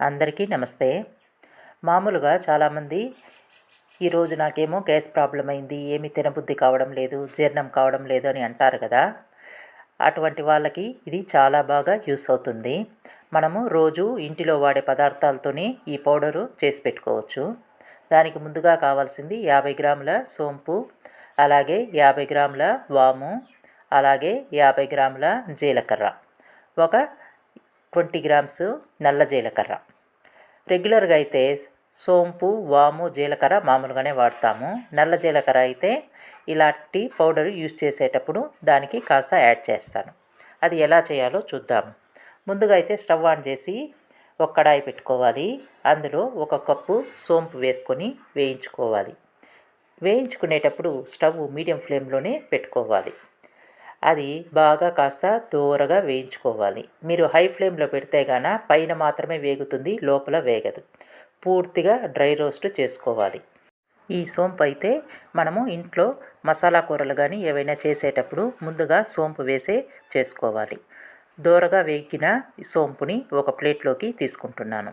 అందరికీ నమస్తే. మామూలుగా చాలామంది ఈరోజు నాకేమో గ్యాస్ ప్రాబ్లం అయింది ఏమి తినబుద్ధి కావడం లేదు జీర్ణం కావడం లేదు అని అంటారు కదా. అటువంటి వాళ్ళకి ఇది చాలా బాగా యూస్ అవుతుంది. మనము రోజు ఇంటిలో వాడే పదార్థాలతోనే ఈ పౌడరు చేసి పెట్టుకోవచ్చు. దానికి ముందుగా కావాల్సింది యాభై గ్రాముల సోంపు అలాగే యాభై గ్రాముల వాము అలాగే యాభై గ్రాముల జీలకర్ర. ఒక ట్వంటీ గ్రామ్స్ నల్ల జీలకర్ర. రెగ్యులర్గా అయితే సోంపు వాము జీలకర్ర మామూలుగానే వాడతాము. నల్ల జీలకర్ర అయితే ఇలాంటి పౌడర్ యూజ్ చేసేటప్పుడు దానికి కాస్త యాడ్ చేస్తాను. అది ఎలా చేయాలో చూద్దాం. ముందుగా అయితే స్టవ్ ఆన్ చేసి ఒక కడాయి పెట్టుకోవాలి. అందులో ఒక కప్పు సోంపు వేసుకొని వేయించుకోవాలి. వేయించుకునేటప్పుడు స్టవ్ మీడియం ఫ్లేమ్లోనే పెట్టుకోవాలి. అది బాగా కాస్త దూరగా వేయించుకోవాలి. మీరు హై ఫ్లేమ్లో పెడితే గాన పైన మాత్రమే వేగుతుంది లోపల వేగదు. పూర్తిగా డ్రై రోస్ట్ చేసుకోవాలి. ఈ సోంపు అయితే మనము ఇంట్లో మసాలా కూరలు కానీ ఏవైనా చేసేటప్పుడు ముందుగా సోంపు వేసే చేసుకోవాలి. దూరగా వేగిన సోంపుని ఒక ప్లేట్లోకి తీసుకుంటున్నాను.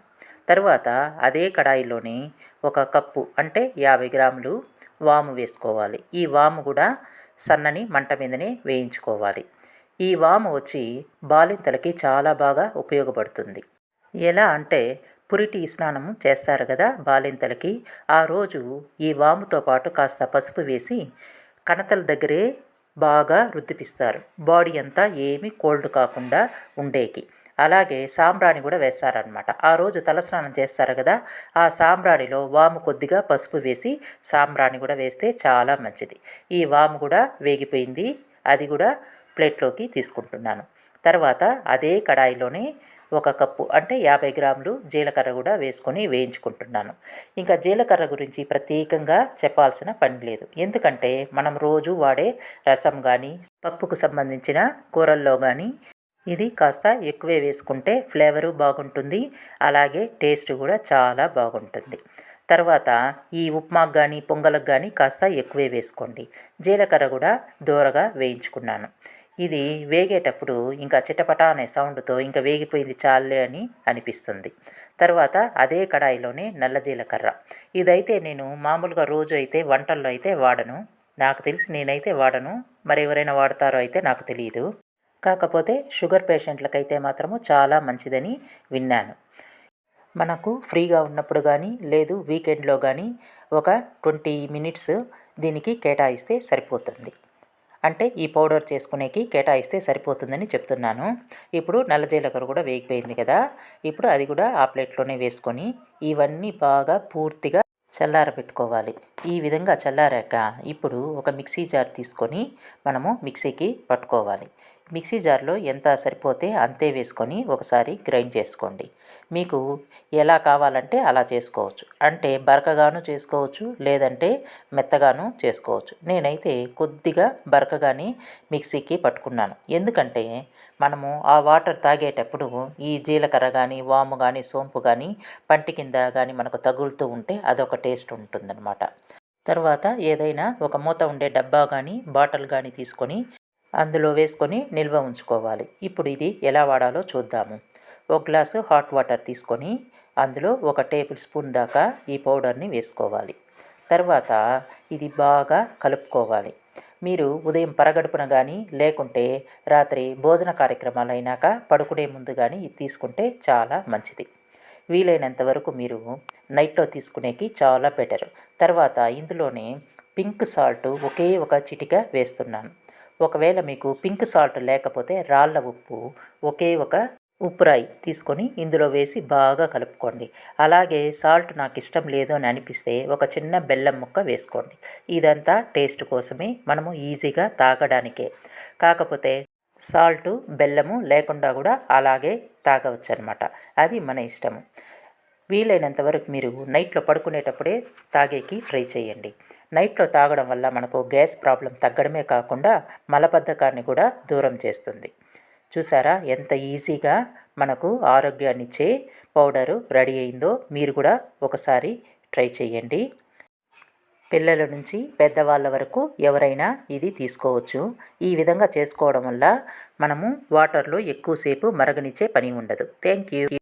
తర్వాత అదే కడాయిలోని ఒక కప్పు అంటే యాభై గ్రాములు వాము వేసుకోవాలి. ఈ వాము కూడా సన్నని మంట మీదనే వేయించుకోవాలి. ఈ వాము వచ్చి బాలింతలకి చాలా బాగా ఉపయోగపడుతుంది. ఎలా అంటే పురిటి స్నానం చేస్తారు కదా బాలింతలకి. ఆ రోజు ఈ వాముతో పాటు కాస్త పసుపు వేసి కణతల దగ్గరే బాగా రుద్దిపిస్తారు. బాడీ అంతా ఏమీ కోల్డ్ కాకుండా ఉండేకి. అలాగే సాంబ్రాణి కూడా వేస్తారనమాట ఆ రోజు తలస్నానం చేస్తారు కదా ఆ సాంబ్రాణిలో వాము కొద్దిగా పసుపు వేసి సాంబ్రాణి కూడా వేస్తే చాలా మంచిది. ఈ వాము కూడా వేగిపోయింది అది కూడా ప్లేట్లోకి తీసుకుంటున్నాను. తర్వాత అదే కడాయిలోనే ఒక కప్పు అంటే యాభై గ్రాములు జీలకర్ర కూడా వేసుకొని వేయించుకుంటున్నాను. ఇంకా జీలకర్ర గురించి ప్రత్యేకంగా చెప్పాల్సిన పని లేదు. ఎందుకంటే మనం రోజు వాడే రసం కానీ పప్పుకు సంబంధించిన కూరల్లో కానీ ఇది కాస్త ఎక్కువే వేసుకుంటే ఫ్లేవరు బాగుంటుంది. అలాగే టేస్ట్ కూడా చాలా బాగుంటుంది. తర్వాత ఈ ఉప్మాకు కానీ పొంగలకు కానీ కాస్త ఎక్కువే వేసుకోండి. జీలకర్ర కూడా దూరగా వేయించుకున్నాను. ఇది వేగేటప్పుడు ఇంకా చిటపట అనే సౌండ్తో ఇంకా వేగిపోయింది చాలే అని అనిపిస్తుంది. తర్వాత అదే కడాయిలోనే నల్ల జీలకర్ర. ఇదైతే నేను మామూలుగా రోజు అయితే వంటల్లో అయితే వాడను. నాకు తెలిసి నేనైతే వాడను. మరి ఎవరైనా వాడతారో అయితే నాకు తెలియదు కాకపోతే షుగర్ పేషెంట్లకైతే మాత్రము చాలా మంచిదని విన్నాను. మనకు ఫ్రీగా ఉన్నప్పుడు కానీ లేదు వీకెండ్లో కానీ ఒక ట్వంటీ మినిట్స్ దీనికి కేటాయిస్తే సరిపోతుంది. అంటే ఈ పౌడర్ చేసుకునేకి కేటాయిస్తే సరిపోతుందని చెప్తున్నాను. ఇప్పుడు నల్ల జీలకర్ర కూడా వేగిపోయింది కదా ఇప్పుడు అది కూడా ఆ ప్లేట్లోనే వేసుకొని ఇవన్నీ బాగా పూర్తిగా చల్లారబెట్టుకోవాలి ఈ విధంగా చల్లారాక ఇప్పుడు ఒక మిక్సీ జార్ తీసుకొని మనము మిక్సీకి పట్టుకోవాలి. మిక్సీ జార్లో ఎంత సరిపోతే అంతే వేసుకొని ఒకసారి గ్రైండ్ చేసుకోండి. మీకు ఎలా కావాలంటే అలా చేసుకోవచ్చు. అంటే బరకగాను చేసుకోవచ్చు లేదంటే మెత్తగాను చేసుకోవచ్చు. నేనైతే కొద్దిగా బరకగానే మిక్సీకి పట్టుకున్నాను. ఎందుకంటే మనము ఆ వాటర్ తాగేటప్పుడు ఈ జీలకర్ర కానీ వాము కానీ సోంపు కానీ పంటి కింద కానీ మనకు తగులుతూ ఉంటే అదొక టేస్ట్ ఉంటుందన్నమాట. తర్వాత ఏదైనా ఒక మూత ఉండే డబ్బా కానీ బాటిల్ కానీ తీసుకొని అందులో వేసుకొని నిల్వ ఉంచుకోవాలి. ఇప్పుడు ఇది ఎలా వాడాలో చూద్దాము. ఒక గ్లాసు హాట్ వాటర్ తీసుకొని అందులో ఒక టేబుల్ స్పూన్ దాకా ఈ పౌడర్ని వేసుకోవాలి. తర్వాత ఇది బాగా కలుపుకోవాలి. మీరు ఉదయం పరగడుపున కానీ లేకుంటే రాత్రి భోజన కార్యక్రమాలు అయినాక పడుకునే ముందు కానీ ఇది తీసుకుంటే చాలా మంచిది. వీలైనంత వరకు మీరు నైట్లో తీసుకునేకి చాలా బెటర్. తర్వాత ఇందులోనే పింక్ సాల్ట్ ఒకే ఒక చిటిక వేస్తున్నాను. ఒకవేళ మీకు పింక్ సాల్ట్ లేకపోతే రాళ్ళ ఉప్పు ఒకే ఒక ఉప్పురాయి తీసుకొని ఇందులో వేసి బాగా కలుపుకోండి. అలాగే సాల్ట్ నాకు ఇష్టం లేదు అని అనిపిస్తే ఒక చిన్న బెల్లం ముక్క వేసుకోండి. ఇదంతా టేస్ట్ కోసమే మనము ఈజీగా తాగడానికే. కాకపోతే సాల్ట్ బెల్లము లేకుండా కూడా అలాగే తాగవచ్చు అనమాట అది మన ఇష్టము. వీలైనంత వరకు మీరు నైట్లో పడుకునేటప్పుడే తాగేకి ట్రై చేయండి. నైట్లో తాగడం వల్ల మనకు గ్యాస్ ప్రాబ్లం తగ్గడమే కాకుండా మలబద్ధకాన్ని కూడా దూరం చేస్తుంది. చూసారా? ఎంత ఈజీగా మనకు ఆరోగ్యాన్నిచ్చే పౌడరు రెడీ అయిందో మీరు కూడా ఒకసారి ట్రై చేయండి. పిల్లల నుంచి పెద్దవాళ్ళ వరకు ఎవరైనా ఇది తీసుకోవచ్చు. ఈ విధంగా చేసుకోవడం వల్ల మనము వాటర్లో ఎక్కువసేపు మరగనిచ్చే పని ఉండదు. Thank you.